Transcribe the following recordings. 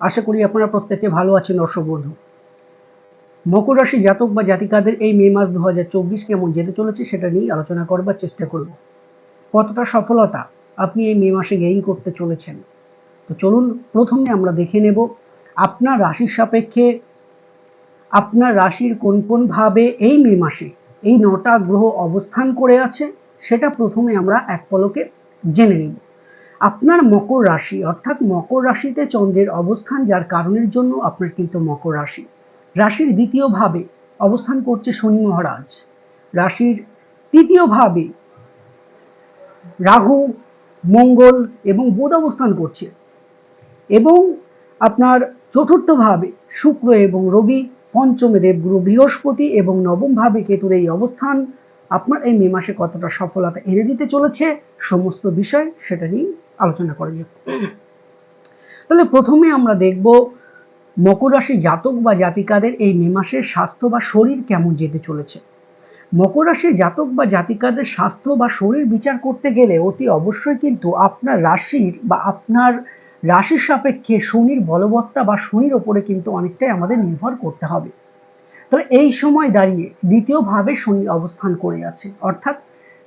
আশা করি আপনারা প্রত্যেকে ভালো আছেন দর্শক বন্ধু মকর রাশি জাতক বা জাতিকাদের এই মে মাস দু হাজার চব্বিশ কেমন যেতে চলেছে সেটা নিয়ে আলোচনা করবার চেষ্টা করব। কতটা সফলতা আপনি এই মে মাসে গেইন করতে চলেছেন? তো চলুন, প্রথমে আমরা দেখে নেব আপনার রাশির সাপেক্ষে আপনার রাশির কোন কোন ভাবে এই মে মাসে এই নটা গ্রহ অবস্থান করে আছে, সেটা প্রথমে আমরা এক পলকে জেনে নেব। আপনার মকর রাশি, অর্থাৎ মকর রাশিতে চন্দ্রের অবস্থান, যার কারণের জন্য আপনার কিন্তু মকর রাশি। রাশির দ্বিতীয় ভাবে অবস্থান করছে শনি মহারাজ। রাশির তৃতীয় ভাবে রাহু, মঙ্গল এবং বুধ অবস্থান করছে। এবং আপনার চতুর্থ ভাবে শুক্র এবং রবি, পঞ্চমে দেবগুরু বৃহস্পতি এবং নবম ভাবে কেতুর এই অবস্থান আপনার এই মে মাসে কতটা সফলতা এনে দিতে চলেছে, সমস্ত বিষয় সেটা নিয়ে আলোচনা করা যাক তাহলে প্রথমে আমরা দেখব মকর রাশি জাতক বা জাতিকাদের এই মে মাসের স্বাস্থ্য বা শরীর কেমন যেতে চলেছে। মকর রাশির জাতক বা জাতিকাদের স্বাস্থ্য বা শরীর বিচার করতে গেলে অতি অবশ্যই কিন্তু আপনার রাশির বা আপনার রাশির সাপেক্ষে শনির বলবত্তা বা শনির ওপরে কিন্তু অনেকটাই আমাদের নির্ভর করতে হবে। তাহলে এই সময় দাঁড়িয়ে দ্বিতীয় ভাবে শনি অবস্থান করে আছে। অর্থাৎ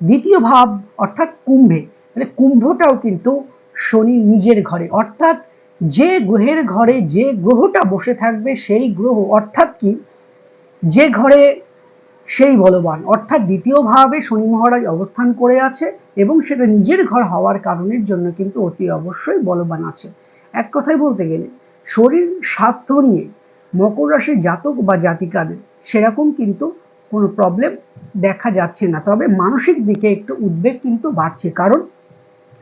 দ্বিতীয় ভাব অর্থাৎ কুম্ভে তাহলে কুম্ভটাও কিন্তু শনি নিজের ঘরে। অর্থাৎ যে গ্রহের ঘরে যে গ্রহটা বসে থাকবে সেই গ্রহ, অর্থাৎ কি? যে ঘরে সেই বলবান। অর্থাৎ দ্বিতীয় ভাবে শনি মহারাজ অবস্থান করে আছে এবং সেটা নিজের ঘর হওয়ার কারণের জন্য কিন্তু অতি অবশ্যই বলবান আছে। এক কথায় বলতে গেলে, শরীর স্বাস্থ্য নিয়ে মকর রাশির জাতক বা জাতিকাদের সেরকম কিন্তু কোনো প্রবলেম দেখা যাচ্ছে না। তবে মানসিক দিকে একটু উদ্বেগ কিন্তু বাড়ছে। কারণ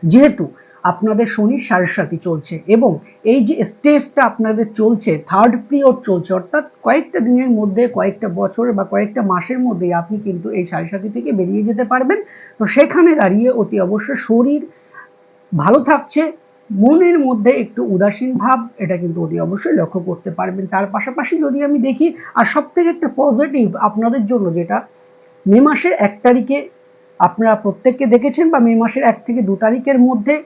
যেহেতু আপনাদের শনির সাড়ে সাথী চলছে এবং এই যে স্টেজটা আপনাদের চলছে থার্ড পিরিয়ড চলছে, অর্থাৎ কয়েকটা দিনের মধ্যে, কয়েকটা বছর বা কয়েকটা মাসের মধ্যে আপনি কিন্তু এই সাড়ে সাথী থেকে বেরিয়ে যেতে পারবেন। তো সেখানে দাঁড়িয়ে অতি অবশ্যই শরীর ভালো থাকছে, মনের মধ্যে একটু উদাসীন ভাব, এটা কিন্তু অতি অবশ্যই লক্ষ্য করতে পারবেন। তার পাশাপাশি যদি আমি দেখি, আর সব থেকে একটা পজিটিভ আপনাদের জন্য যেটা, মে মাসের এক তারিখে আপনারা প্রত্যেককে দেখেছেন বা মে মাসের এক থেকে দু তারিখের মধ্যে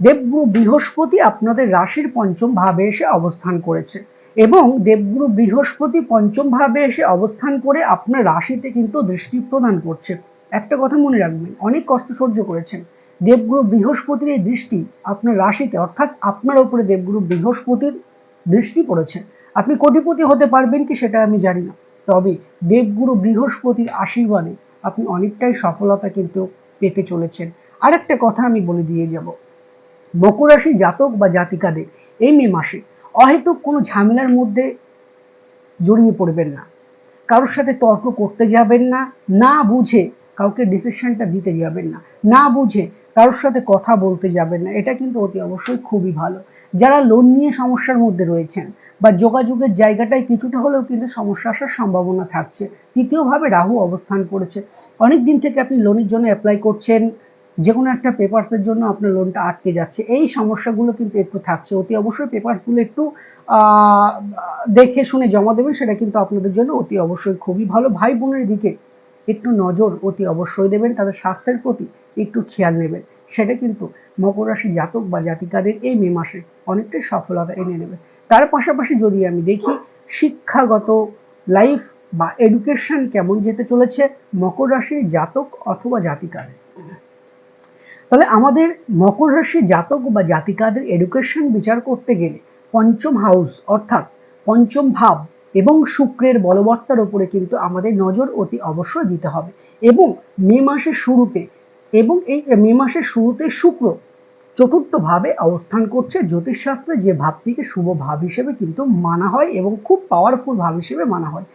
দেবগুরু বৃহস্পতি আপনাদের রাশির পঞ্চম ভাবে এসে অবস্থান করেছে। এবং দেবগুরু বৃহস্পতি পঞ্চম ভাবে এসে অবস্থান করে আপনার রাশিতে কিন্তু দৃষ্টি প্রদান করছে। একটা কথা মনে রাখবেন, অনেক কষ্ট সহ্য করেছেন। দেবগুরু বৃহস্পতির এই দৃষ্টি আপনার রাশিতে, অর্থাৎ আপনার উপরে দেবগুরু বৃহস্পতির দৃষ্টি পড়েছে। আপনি কোটিপতি হতে পারবেন কি সেটা আমি জানি না। তবে দেবগুরু বৃহস্পতির আশীর্বাদে আপনি অনেকটাই সফলতা কিন্তু পেতে চলেছেন। আরেকটা কথা আমি বলে দিয়ে যাব। মকর রাশি জাতক বা জাতিকাদের এই মে মাসে অহেতুক কোনো ঝামেলার মধ্যে জড়িয়ে পড়বেন না। কারোর সাথে তর্ক করতে যাবেন না না বুঝে কাউকে ডিসিশনটা দিতে যাবেন না না বুঝে কারোর সাথে কথা বলতে যাবেন না, এটা কিন্তু অতি অবশ্যই খুবই ভালো। যারা লোন নিয়ে সমস্যার মধ্যে রয়েছেন বা যোগাযোগের জায়গাটায় কিছুটা হলেও কিন্তু সমস্যা আসার সম্ভাবনা থাকছে। তৃতীয়ভাবে রাহু অবস্থান করেছে। অনেক দিন থেকে আপনি লোনের জন্য অ্যাপ্লাই করছেন যে কোনো একটা পেপারসের জন্য আপনার লোনটা আটকে যাচ্ছে। এই সমস্যাগুলো কিন্তু একটু থাকছে। অতি অবশ্যই পেপারসগুলো একটু দেখে শুনে জমা দেবেন, সেটা কিন্তু আপনাদের জন্য অতি অবশ্যই খুবই ভালো। ভাই বোনের দিকে একটু নজর অতি অবশ্যই দেবেন, তাদের স্বাস্থ্যের প্রতি একটু খেয়াল নেবেন। সেটা কিন্তু মকর রাশি জাতক বা জাতিকাদের এই মে মাসে অনেকটাই সফলতা এনে নেবে তার পাশাপাশি যদি আমি দেখি শিক্ষাগত লাইফ বা এডুকেশন কেমন যেতে চলেছে মকর রাশির জাতক অথবা জাতিকাদের। তাহলে আমাদের মকর রাশি জাতক বা জাতিকাদের এডুকেশন বিচার করতে গেলে পঞ্চম হাউস অর্থাৎ পঞ্চম ভাব এবং শুক্রের বলবত্তার উপরে কিন্তু আমাদের নজর অতি অবশ্যই দিতে হবে। এবং মে মাসের শুরুতে এবং এই মে মাসের শুরুতে শুক্র চতুর্থ ভাবে অবস্থান করছে। জ্যোতিষশাস্ত্রে যে ভাবটিকে শুভ ভাব হিসেবে কিন্তু মানা হয় এবং খুব পাওয়ারফুল ভাব হিসেবে মানা হয়।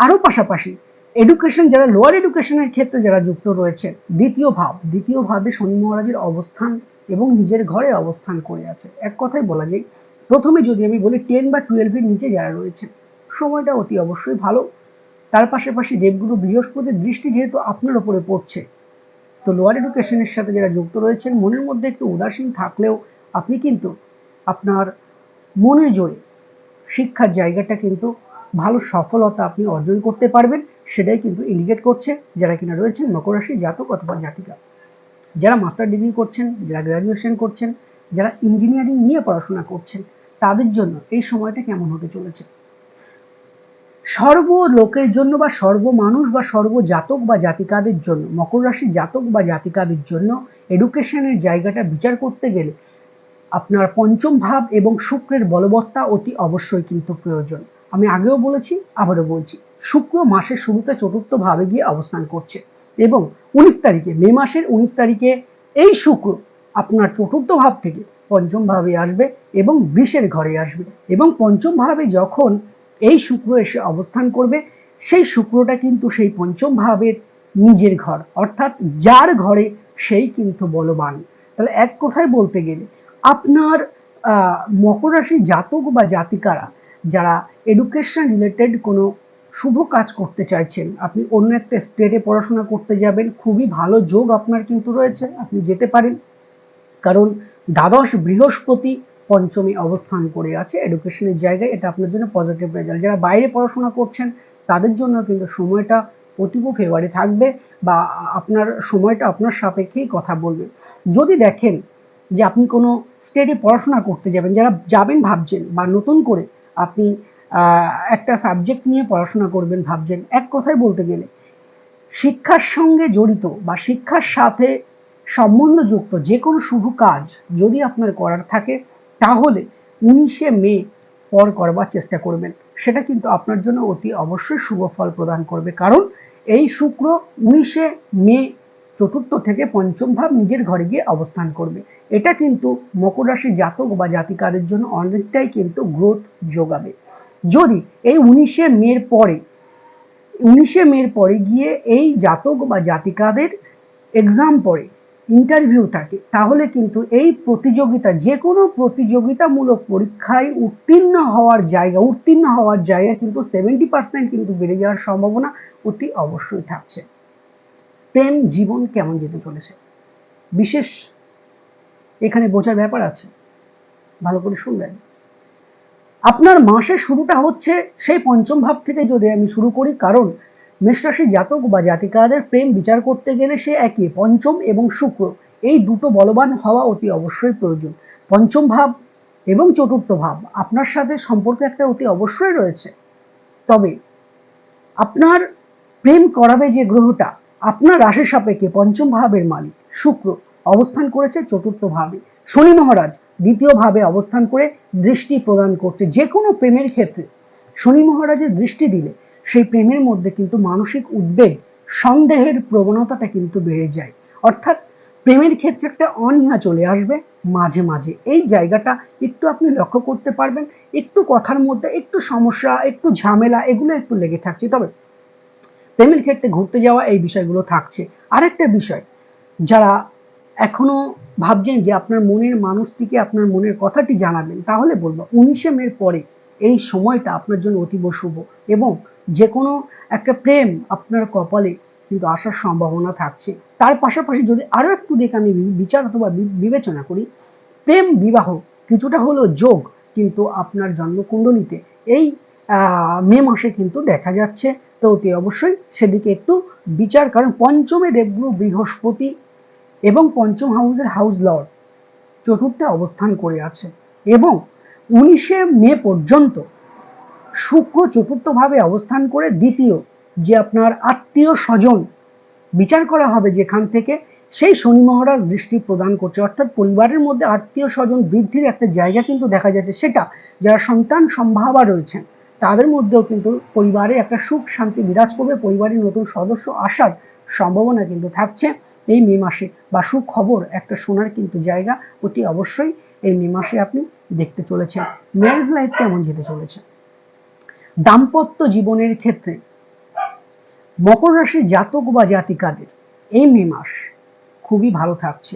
আরও পাশাপাশি এডুকেশন যারা লোয়ার এডুকেশনের ক্ষেত্রে যারা যুক্ত রয়েছে, দ্বিতীয় ভাব, দ্বিতীয় ভাবে শনি মহারাজের অবস্থান এবং নিজের ঘরে অবস্থান করে আছে। এক কথায় বলা যায়, প্রথমে যদি আমি বলি টেন বা টুয়েলভের নিচে যারা রয়েছে, সময়টা অতি অবশ্যই ভালো। তার পাশাপাশি দেবগুরু বৃহস্পতির দৃষ্টি যেহেতু আপনার ওপরে পড়ছে তো লোয়ার এডুকেশনের সাথে যারা যুক্ত রয়েছেন, মনের মধ্যে একটু উদাসীন থাকলেও আপনি কিন্তু আপনার মনের জোরে শিক্ষার জায়গাটা কিন্তু ভালো সফলতা আপনি অর্জন করতে পারবেন, সেটাই কিন্তু ইন্ডিকেট করছে যারা কিনা রয়েছেন মকর রাশি জাতক অথবা জাতিকা। যারা মাস্টার ডিগ্রি করছেন, যারা গ্র্যাজুয়েশন করছেন, যারা ইঞ্জিনিয়ারিং নিয়ে পড়াশোনা করছেন, তাদের জন্য এই সময়টা কেমন হতে চলেছে? সর্ব লোকের জন্য বা সর্ব মানুষ বা সর্ব জাতক বা জাতিকাদের জন্য, মকর রাশি জাতক বা জাতিকাদের জন্য এডুকেশনের জায়গাটা বিচার করতে গেলে আপনার পঞ্চম ভাব এবং শুক্রের বলবত্তা অতি অবশ্যই কিন্তু প্রয়োজন। আমি আগেও বলেছি, আবারও বলছি, শুক্র মাসের শুরুতে চতুর্থ ভাবে গিয়ে অবস্থান করছে এবং উনিশ তারিখে, মে মাসের উনিশ তারিখে এই শুক্র আপনার চতুর্থ ভাব থেকে পঞ্চম ভাবে আসবে এবং বৃষের ঘরে আসবে এবং পঞ্চম ভাবে যখন এই শুক্র এসে অবস্থান করবে, সেই শুক্রটা কিন্তু সেই পঞ্চম ভাবের নিজের ঘর, অর্থাৎ যার ঘরে সেই কিন্তু বলবান। তাহলে এক কথায় বলতে গেলে, আপনার মকর রাশি জাতক বা জাতিকারা যারা এডুকেশন রিলেটেড কোনো শুভ কাজ করতে চাইছেন, আপনি অন্য একটা স্টেটে পড়াশোনা করতে যাবেন, খুবই ভালো যোগ আপনার কিন্তু রয়েছে, আপনি যেতে পারেন। কারণ দ্বাদশ বৃহস্পতি পঞ্চমী অবস্থান করে আছে। এডুকেশনের জায়গায় এটা আপনার জন্য পজিটিভ রেজাল্ট যারা বাইরে পড়াশোনা করছেন, তাদের জন্য কিন্তু সময়টা অতীব ফেভারে থাকবে বা আপনার সময়টা আপনার সাপেক্ষেই কথা বলবে। যদি দেখেন যে আপনি কোনো স্টেটে পড়াশোনা করতে যাবেন, যারা যাবেন ভাবছেন বা নতুন করে আপনি একটা সাবজেক্ট নিয়ে পড়াশোনা করবেন ভাবছেন, এক কথায় বলতে গেলে শিক্ষার সঙ্গে জড়িত বা শিক্ষার সাথে সম্বন্ধযুক্ত যে কোনো শুভ কাজ যদি আপনার করার থাকে তাহলে উনিশে মে পর করবার চেষ্টা করবেন। সেটা কিন্তু আপনার জন্য অতি অবশ্যই শুভ ফল প্রদান করবে। কারণ এই শুক্র উনিশে মে চতুর্থ থেকে পঞ্চম ভাব নিজের ঘরে গিয়ে অবস্থান করবে। এটা কিন্তু মকর রাশি জাতক বা জাতিকাদের জন্য অনেকটাই কিন্তু গ্রোথ যোগাবে। যদি এই উনিশে মের পরে, উনিশে মের পরে গিয়ে এই জাতক বা জাতিকাদের এক্সাম পড়ে ইন্টারভিউ থাকে, তাহলে কিন্তু এই প্রতিযোগিতা যে কোনো প্রতিযোগিতামূলক পরীক্ষায় উত্তীর্ণ হওয়ার জায়গা, উত্তীর্ণ হওয়ার জায়গা কিন্তু সেভেন্টি পার্সেন্ট কিন্তু বেড়ে যাওয়ার সম্ভাবনা অতি অবশ্যই থাকছে। প্রেম জীবন কেমন যেতে চলেছে? বিশেষ এখানে বোঝার ব্যাপার আছে। ভালো করে শুনবেন। আপনার মাসের শুরুটা হচ্ছে সেই পঞ্চম ভাব থেকে যদি আমি শুরু করি, কারণ মেষরাশি জাতক বা জাতিকাদের প্রেম বিচার করতে গেলে সে একই পঞ্চম এবং শুক্র। এই দুটো বলবান হওয়া অতি অবশ্যই প্রয়োজন। পঞ্চম ভাব এবং চতুর্থ ভাব, আপনার সাথে সম্পর্ক একটা অতি অবশ্যই রয়েছে। তবে আপনার প্রেম করাবে যে গ্রহটা, আপনার রাশির সাপেক্ষে পঞ্চম ভাবের মালিক শুক্র অবস্থান করেছে চতুর্থ ভাবে। শনি মহারাজ দ্বিতীয় ভাবে অবস্থান করে দৃষ্টি প্রদান করছে যে কোনো প্রেমের ক্ষেত্রে। শনি মহারাজের দৃষ্টি দিলে সেই প্রেমের মধ্যে কিন্তু মানসিক উদ্বেগ, সন্দেহের প্রবণতাটা কিন্তু বেড়ে যায়। অর্থাৎ প্রেমের ক্ষেত্রে একটা অনীহা চলে আসবে মাঝে মাঝে। এই জায়গাটা একটু আপনি লক্ষ্য করতে পারবেন, একটু কথার মধ্যে, একটু সমস্যা, একটু ঝামেলা, এগুলো একটু লেগে থাকছে। তবে প্রেমের ক্ষেত্রে ঘুরতে যাওয়া এই বিষয়গুলো থাকছে। আরেকটা বিষয়, যারা এখনও ভাবছেন যে আপনার মনের মানুষটিকে আপনার মনের কথাটি জানাবেন, তাহলে বলব, উনিশে মের পরে এই সময়টা আপনার জন্য অতীব শুভ এবং যে কোনো একটা প্রেম আপনার কপালে কিন্তু আসার সম্ভাবনা থাকছে। তার পাশাপাশি যদি আরও একটু দিক আমি বিচার অথবা বিবেচনা করি, প্রেম বিবাহ কিছুটা হলো যোগ কিন্তু আপনার জন্মকুণ্ডলিতে এই মে মাসে কিন্তু দেখা যাচ্ছে। তো অতি অবশ্যই সেদিকে একটু বিচার, কারণ পঞ্চমে দেবগুরু বৃহস্পতি এবং পঞ্চম হাউসের হাউস লর্ড চতুর্থে অবস্থান করে আছে এবং উনিশে মে পর্যন্ত শুক্র চতুর্থভাবে অবস্থান করে দ্বিতীয়, যে আপনার আত্মীয় স্বজন বিচার করা হবে যেখান থেকে, সেই শনি মহারাজ দৃষ্টি প্রদান করছে। অর্থাৎ পরিবারের মধ্যে আত্মীয় স্বজন বৃদ্ধির একটা জায়গা কিন্তু দেখা যাচ্ছে। সেটা যারা সন্তান সম্ভাবা রয়েছেন, তাদের মধ্যেও কিন্তু পরিবারে একটা সুখ শান্তি বিরাজ করবে। পরিবারের নতুন সদস্য আসার সম্ভাবনা কিন্তু থাকছে। এই মে মাসে বা সুখবর একটা শোনার কিন্তু জায়গা অতি অবশ্যই এই মে মাসে আপনি দেখতে চলেছেন। ম্যারেজ লাইফ কেমন যেতে চলেছে? দাম্পত্য জীবনের ক্ষেত্রে মকর রাশির জাতক বা জাতিকাদের এই মে মাস খুবই ভালো থাকছে।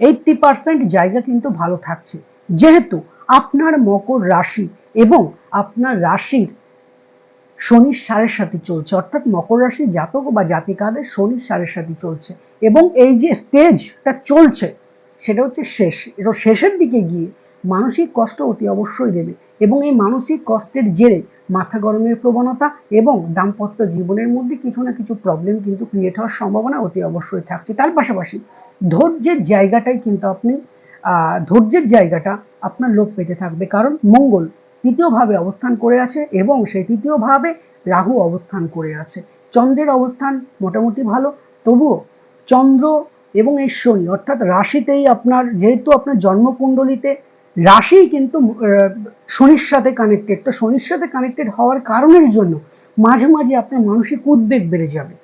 এইটটি পার্সেন্ট জায়গা কিন্তু ভালো থাকছে। যেহেতু আপনার মকর রাশি এবং আপনার রাশির শনির সাড়ে সাথে চলছে। অর্থাৎ মকর রাশি জাতক বা জাতিকাদের শনির সাড়ে সাথে চলছে এবং এই যে স্টেজটা চলছে সেটা হচ্ছে শেষ। এটা শেষের দিকে গিয়ে মানসিক কষ্ট অতি অবশ্যই দেবে। এবং এই মানসিক কষ্টের জেরে মাথা গরমের প্রবণতা এবং দাম্পত্য জীবনের মধ্যে কিছু না কিছু প্রবলেম কিন্তু ক্রিয়েট হওয়ার সম্ভাবনা অতি অবশ্যই থাকছে। তার পাশাপাশি ধৈর্যের জায়গাটাই কিন্তু আপনি ধৈর্যের জায়গাটা আপনার লোপ পেতে থাকবে। কারণ মঙ্গল তৃতীয় ভাবে অবস্থান করে আছে এবং সেই তৃতীয় ভাবে রাহু অবস্থান করে আছে। চন্দ্রের অবস্থান মোটামুটি ভালো, তবুও চন্দ্র এবং এই শনি, অর্থাৎ রাশিতেই আপনার, যেহেতু আপনার জন্মকুণ্ডলিতে রাশি কিন্তু শনির সাথে কানেক্টেড তো শনির সাথে কানেক্টেড হওয়ার কারণের জন্য মাঝে মাঝে আপনার মানসিক উদ্বেগ বেড়ে যাবে।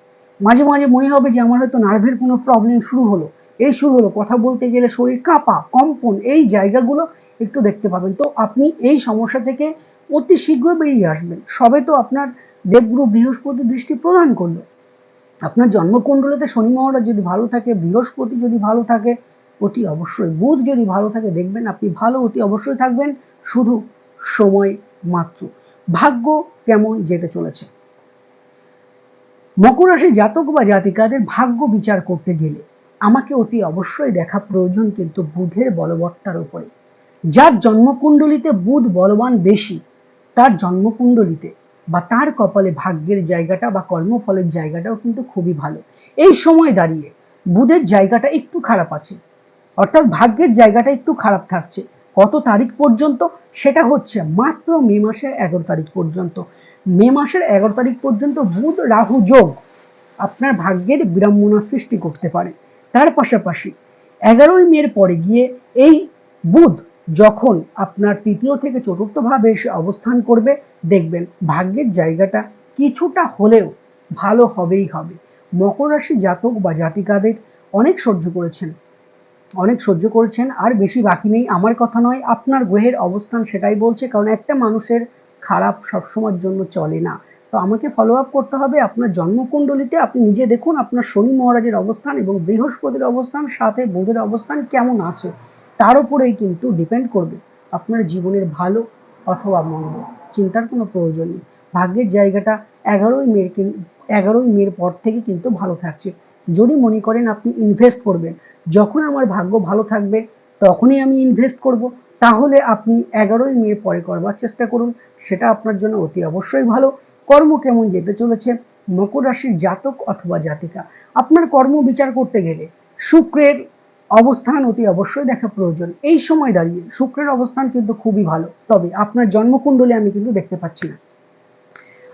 মাঝে মাঝে মনে হবে যে আমার হয়তো নার্ভের কোনো প্রবলেম শুরু হলো। এই শুরু হলো, কথা বলতে গেলে শরীর কাঁপা, কম্পন, এই জায়গাগুলো একটু দেখতে পাবেন। তো আপনি এই সমস্যা থেকে অতি শীঘ্র বেরিয়ে আসবেন। সবে তো আপনার দেবগুরু বৃহস্পতি দৃষ্টি প্রদান করল। আপনার জন্মকুণ্ডলিতে শনি মহারাজ যদি ভালো থাকে, বৃহস্পতি যদি ভালো থাকে, অতি অবশ্যই বুধ যদি ভালো থাকে, দেখবেন আপনি ভালো, অতি অবশ্যই থাকবেন। শুধু সময় মাত্র। ভাগ্য কেমন যেতে চলেছে। মকর রাশি জাতক বা জাতিকাদের ভাগ্য বিচার করতে গেলে আমাকে অতি অবশ্যই দেখা প্রয়োজন কিন্তু বুধের বলবত্তার উপরে। যার জন্মকুণ্ডলিতে বুধ বলবান বেশি, তার জন্মকুণ্ডলিতে বা তার কপালে ভাগ্যের জায়গাটা বা কর্মফলের জায়গাটাও কিন্তু খুবই ভালো। এই সময় দাঁড়িয়ে বুধের জায়গাটা একটু খারাপ আছে। অর্থাৎ ভাগ্যের জায়গাটা একটু খারাপ থাকছে। কত তারিখ পর্যন্ত? সেটা হচ্ছে মাত্র মে মাসের এগারো তারিখ পর্যন্ত। মে মাসের এগারো তারিখ পর্যন্ত বুধ রাহু যোগ আপনার ভাগ্যের বিড়ম্বনা সৃষ্টি করতে পারে। তার পাশাপাশি এগারোই মের পরে গিয়ে এই বুধ যখন আপনার তৃতীয় থেকে চতুর্থ ভাবে এসে অবস্থান করবে, দেখবেন ভাগ্যের জায়গাটা কিছুটা হলেও ভালো হবেই হবে। মকর রাশি জাতক বা জাতিকাদের অনেক সহ্য করেছেন, অনেক সহ্য করেছেন, আর বেশি বাকি নেই। আমার কথা নয়, আপনার গ্রহের অবস্থান সেটাই বলছে, কারণ একটা মানুষের খারাপ সবসময়ের জন্য চলে না। তো আমাকে ফলো আপ করতে হবে আপনার জন্মকুণ্ডলিতে। আপনি নিজে দেখুন আপনার শনি মহারাজের অবস্থান এবং বৃহস্পতির অবস্থান, সাথে বুধের অবস্থান কেমন আছে। তার উপরেই কিন্তু ডিপেন্ড করবে আপনার জীবনের ভালো অথবা মন্দ। চিন্তার কোনো প্রয়োজন নেই। ভাগ্যের জায়গাটা এগারোই মের এগারোই মের পর থেকে কিন্তু ভালো থাকছে। যদি মনে করেন আপনি ইনভেস্ট করবেন, যখন আমার ভাগ্য ভালো থাকবে, তখনই আমি ইনভেস্ট করব। তাহলে আপনি এগারোই মের পরে করবার চেষ্টা করুন। সেটা আপনার জন্য অতি অবশ্যই ভালো। কর্ম কেমন যেতে চলেছে? মকর রাশির জাতক অথবা জাতিকা। আপনার কর্ম বিচার করতে গেলে শুক্রের অবস্থান অতি অবশ্যই দেখা প্রয়োজন। এই সময় দাঁড়িয়ে শুক্রের অবস্থান কিন্তু খুবই ভালো। তবে আপনার জন্মকুণ্ডলী আমি কিন্তু দেখতে পাচ্ছি না।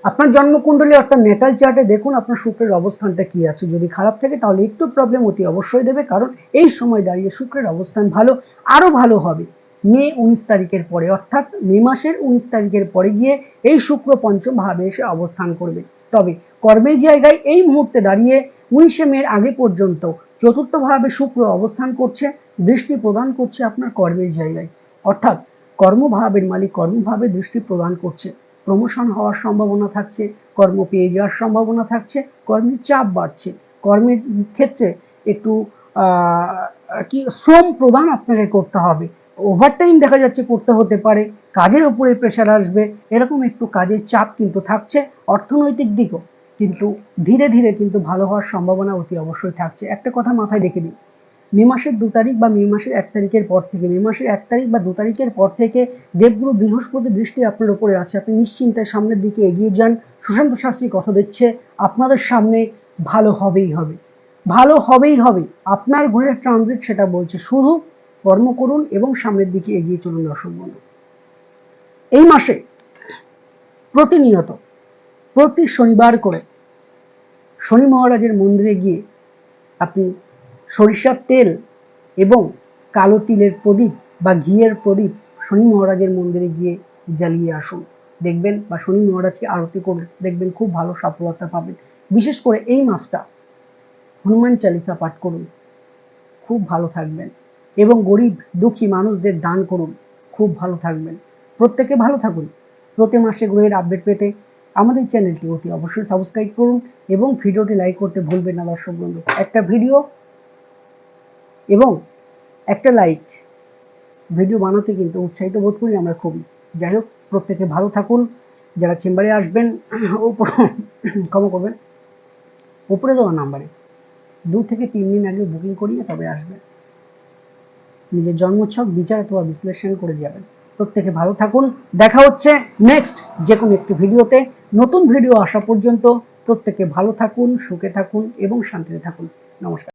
আপনার জন্মকুণ্ডলী অর্থাৎ নেটাল চার্টে দেখুন আপনার শুক্রের অবস্থানটা কি আছে। যদি খারাপ থাকে তাহলে একটু প্রবলেম অতি অবশ্যই দেবে, কারণ এই সময় দাঁড়িয়ে শুক্রের অবস্থান ভালো, আরও ভালো হবে। মে উনিশ তারিখের পরে, অর্থাৎ মে মাসের উনিশ তারিখের পরে গিয়ে এই শুক্র পঞ্চম ভাবে এসে অবস্থান করবে। তবে কর্মের জায়গায় এই মুহূর্তে দাঁড়িয়ে উনিশে মের আগে পর্যন্ত চতুর্থ ভাবে শুক্র অবস্থান করছে, দৃষ্টি প্রদান করছে আপনার কর্মের জায়গায়। অর্থাৎ কর্মভাবের মালিক কর্মভাবে দৃষ্টি প্রদান করছে। প্রমোশন হওয়ার সম্ভাবনা থাকছে, কর্ম পেয়ে যাওয়ার সম্ভাবনা থাকছে, কর্মের চাপ বাড়ছে। কর্মের ক্ষেত্রে একটু কি, শ্রম প্রদান আপনাকে করতে হবে। ওভারটাইম দেখা যাচ্ছে করতে হতে পারে, কাজের উপরে প্রেশার আসবে, এরকম একটু কাজের চাপ কিন্তু থাকছে। অর্থনৈতিক দিকও। কিন্তু ধীরে ধীরে কিন্তু ভালো হওয়ার সম্ভাবনা অতি অবশ্যই থাকছে। একটা কথা মাথায় রেখে দিই। মে মাসের দু তারিখ বা মে মাসের এক তারিখের পর থেকে, মে মাসের এক তারিখ বা দু তারিখের পর থেকে দেবগুরু বৃহস্পতি দৃষ্টি আপনার উপরে আছে। আপনি নিশ্চিন্তায় সামনের দিকে এগিয়ে যান। সুশান্ত শাস্ত্রী কথা দিচ্ছে, আপনাদের সামনে ভালো হবেই হবে। ভালো হবেই হবে। আপনার ঘরের ট্রানজিট সেটা বলছে, শুধু কর্ম করুন এবং সামনের দিকে এগিয়ে চলুন দর্শক বন্ধু। এই মাসে প্রতিনিয়ত প্রতি শনিবার করে শনি মহারাজের মন্দিরে গিয়ে আপনি সরিষার তেল এবং কালো তিলের প্রদীপ বা ঘিয়ের প্রদীপ শনি মহারাজের মন্দিরে গিয়ে জ্বালিয়ে আসুন। দেখবেন বা শনি মহারাজকে আরতি করুন দেখবেন খুব ভালো সফলতা পাবেন। বিশেষ করে এই মাসটা হনুমান চালিসা পাঠ করুন, খুব ভালো থাকবেন এবং গরিব দুঃখী মানুষদের দান করুন, খুব ভালো থাকবেন। প্রত্যেকে ভালো থাকুন। প্রতি মাসে গ্রহের আপডেট পেতে আমাদের চ্যানেলটি অতি অবশ্যই সাবস্ক্রাইব করুন এবং ভিডিওটি লাইক করতে ভুলবেন না, দর্শক বন্ধু। একটা ভিডিও এবং একটা লাইক। ভিডিও বানাতে কিন্তু উৎসাহিত বোধ করি আমরা খুবই। যাই হোক, প্রত্যেকে ভালো থাকুন। যারা চেম্বারে আসবেন, উপর ক্ষমা করবেন। উপরে দেওয়া নাম্বারে। দু থেকে তিন দিন আগে বুকিং করিয়ে তবে আসবেন। নিজের জন্মোৎসব বিচার অথবা বিশ্লেষণ করে যাবেন। প্রত্যেকে ভালো থাকুন। দেখা হচ্ছে নেক্সট যে কোনো একটি ভিডিওতে। নতুন ভিডিও আসা পর্যন্ত প্রত্যেকে ভালো থাকুন সুখে থাকুন এবং শান্তিতে থাকুন। নমস্কার।